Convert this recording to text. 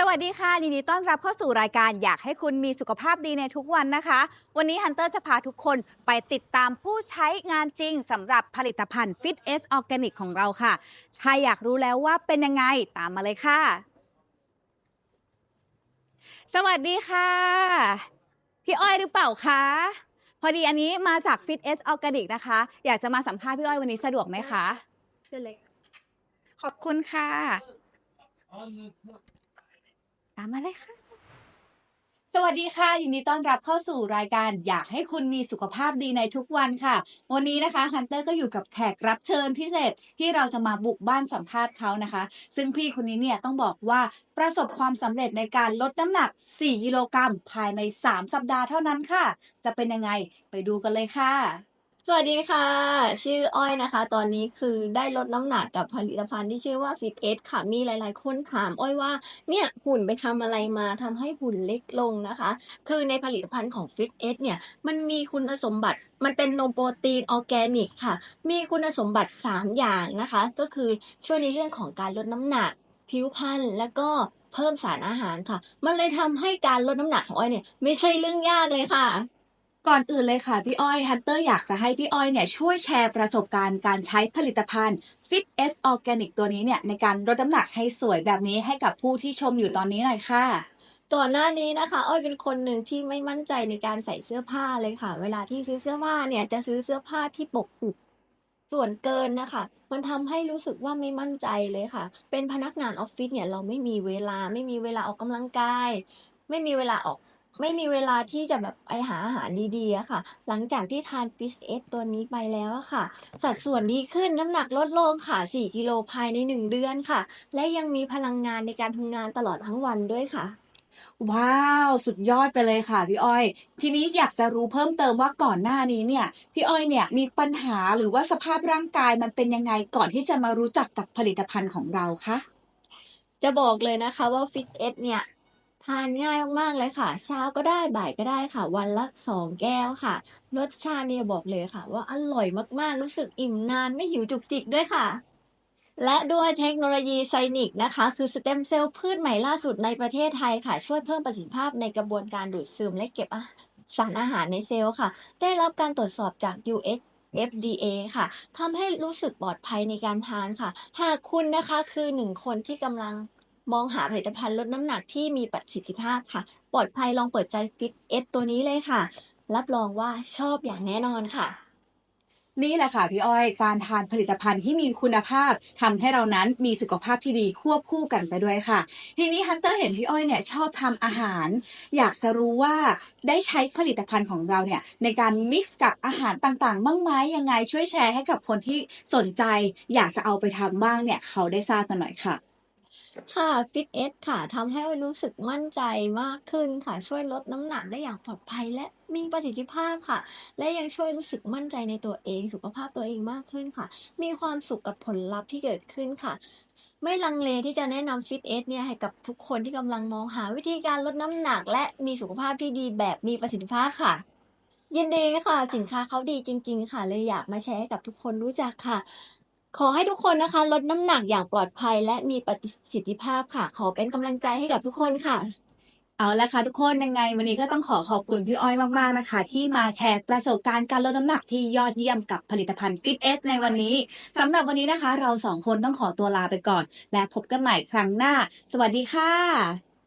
สวัสดีค่ะยินดีต้อนรับเข้าสู่รายการอยากให้คุณมีสุขภาพดีในทุกวันนะคะ วันนี้ฮันเตอร์จะพาทุกคนไปติดตามผู้ใช้งานจริงสำหรับผลิตภัณฑ์ Fit S Organic ของเราค่ะ ถ้าอยากรู้แล้วว่าเป็นยังไงตามมาเลยค่ะ สวัสดีค่ะ พี่อ้อยหรือเปล่าคะพอดีอันนี้มาจาก Fit S Organic นะคะ อยากจะมาสัมภาษณ์พี่อ้อยวันนี้สะดวกไหมคะเชิญเลยค่ะขอบคุณค่ะ ตามมาเลยค่ะ สวัสดีค่ะ ยินดีต้อนรับเข้าสู่รายการอยากให้คุณมีสุขภาพดีในทุกวันค่ะ วันนี้นะคะฮันเตอร์ก็อยู่กับแขกรับเชิญพิเศษที่เราจะมาบุกบ้านสัมภาษณ์เขานะคะ ซึ่งพี่คนนี้เนี่ยต้องบอกว่าประสบความสำเร็จในการลดน้ำหนัก 4 กิโลกรัมภายใน 3 สัปดาห์เท่านั้นค่ะ จะเป็นยังไงไปดูกันเลยค่ะ สวัสดีค่ะ ชื่ออ้อยนะคะ ตอนนี้คือได้ลดน้ำหนักกับผลิตภัณฑ์ที่ชื่อว่า Fit S ค่ะ มีหลาย ๆ คนถามอ้อยว่า เนี่ยหุ่นไปทำอะไรมาทำให้หุ่นเล็กลงนะคะ คือในผลิตภัณฑ์ของ Fit S เนี่ย มันมีคุณสมบัติ มันเป็นนมโปรตีนออร์แกนิกค่ะ มีคุณสมบัติ 3 อย่างนะคะ ก็คือช่วยในเรื่องของการลดน้ำหนัก ผิวพรรณแล้วก็เพิ่มสารอาหารค่ะ มันเลยทำให้การลดน้ำหนักของอ้อยเนี่ยไม่ใช่เรื่องยากเลยค่ะ ก่อนอื่นเลยค่ะพี่อ้อยฮันเตอร์อยากจะให้พี่อ้อยเนี่ยช่วยแชร์ประสบการณ์การใช้ผลิตภัณฑ์ Fit S Organic ตัวนี้เนี่ยในการลดน้ำหนักให้สวยแบบนี้ให้กับผู้ที่ชมอยู่ตอนนี้หน่อยค่ะก่อนหน้านี้นะคะอ้อยเป็นคนหนึ่งที่ไม่มั่นใจในการใส่เสื้อผ้าเลยค่ะ เวลาที่ซื้อเสื้อผ้าเนี่ยจะซื้อเสื้อผ้าที่ปกปิดส่วนเกินนะคะ มันทำให้รู้สึกว่าไม่มั่นใจเลยค่ะ เป็นพนักงานออฟฟิศเนี่ยเราไม่มีเวลาไม่มีเวลาออกกำลังกาย ไม่มีเวลาออก ไม่มีเวลาที่จะแบบไปหาอาหารดีๆอะค่ะ หลังจากที่ทานฟิสเอสตัวนี้ไปแล้วอะค่ะ สัดส่วนดีขึ้นน้ำหนักลดลงค่ะ 4 กิโลภายใน 1 เดือนค่ะ และยังมีพลังงานในการทำงานตลอดทั้งวันด้วยค่ะ ว้าว สุดยอดไปเลยค่ะพี่อ้อย ทีนี้อยากจะรู้เพิ่มเติมว่าก่อนหน้านี้เนี่ย พี่อ้อยเนี่ยมีปัญหาหรือว่าสภาพร่างกายมันเป็นยังไงก่อนที่จะมารู้จักกับผลิตภัณฑ์ของเราคะ จะบอกเลยนะคะว่าฟิตเอสเนี่ย ทานง่ายมากๆเลยค่ะ เช้าก็ได้บ่ายก็ได้ค่ะ วันละสองแก้วค่ะ รสชาติเนี่ยบอกเลยค่ะ ว่าอร่อยมากๆ รู้สึกอิ่มนานไม่หิวจุกจิกด้วยค่ะ และด้วยเทคโนโลยีไซนิกนะคะ คือสเต็มเซลล์พืชใหม่ล่าสุดในประเทศไทยค่ะ ช่วยเพิ่มประสิทธิภาพในกระบวนการดูดซึมและเก็บสารอาหารในเซลล์ค่ะ ได้รับการตรวจสอบจาก US FDA ค่ะทำให้รู้สึกปลอดภัยในการทานค่ะ หากคุณนะคะคือหนึ่งคนที่กำลัง มองหาผลิตภัณฑ์ลดน้ำหนักที่มีประสิทธิภาพค่ะ ปลอดภัยลองเปิดใจฟิตเอสตัวนี้เลยค่ะ รับรองว่าชอบอย่างแน่นอนค่ะ นี่แหละค่ะพี่อ้อย การทานผลิตภัณฑ์ที่มีคุณภาพทำให้เรานั้นมีสุขภาพที่ดีควบคู่กันไปด้วยค่ะ ทีนี้ฮันเตอร์เห็นพี่อ้อยเนี่ยชอบทำอาหาร อยากจะรู้ว่าได้ใช้ผลิตภัณฑ์ของเราเนี่ยในการมิกซ์กับอาหารต่างๆ บ้างไหมยังไงช่วยแชร์ให้กับคนที่สนใจ อยากจะเอาไปทำบ้างเนี่ยเขาได้ทราบกันหน่อยค่ะ ค่ะฟิตเอสค่ะทำให้รู้สึกมั่นใจมากขึ้นค่ะ ช่วยลดน้ำหนักได้อย่างปลอดภัยและมีประสิทธิภาพค่ะ และยังช่วยรู้สึกมั่นใจในตัวเอง สุขภาพตัวเองมากขึ้นค่ะ มีความสุขกับผลลัพธ์ที่เกิดขึ้นค่ะ ไม่ลังเลที่จะแนะนำฟิตเอสเนี่ยให้กับทุกคนที่กำลังมองหาวิธีการลดน้ำหนัก และมีสุขภาพที่ดีแบบมีประสิทธิภาพค่ะ ยินดีค่ะ สินค้าเขาดีจริง ๆ ค่ะ เลยอยากมาแชร์ให้กับทุกคนรู้จักค่ะ ขอให้ทุกคนนะคะ ลดน้ำหนักอย่างปลอดภัย และมีประสิทธิภาพค่ะ ขอเป็นกำลังใจให้กับทุกคนค่ะ เอาละค่ะทุกคนยังไง วันนี้ก็ต้องขอขอบคุณพี่อ้อยมากๆนะคะ ที่มาแชร์ประสบการณ์การลดน้ำหนักที่ยอดเยี่ยมกับผลิตภัณฑ์ Fit S ในวันนี้สำหรับวันนี้นะคะ เราสองคนต้องขอตัวลาไปก่อน และพบกันใหม่ครั้งหน้า สวัสดีค่ะ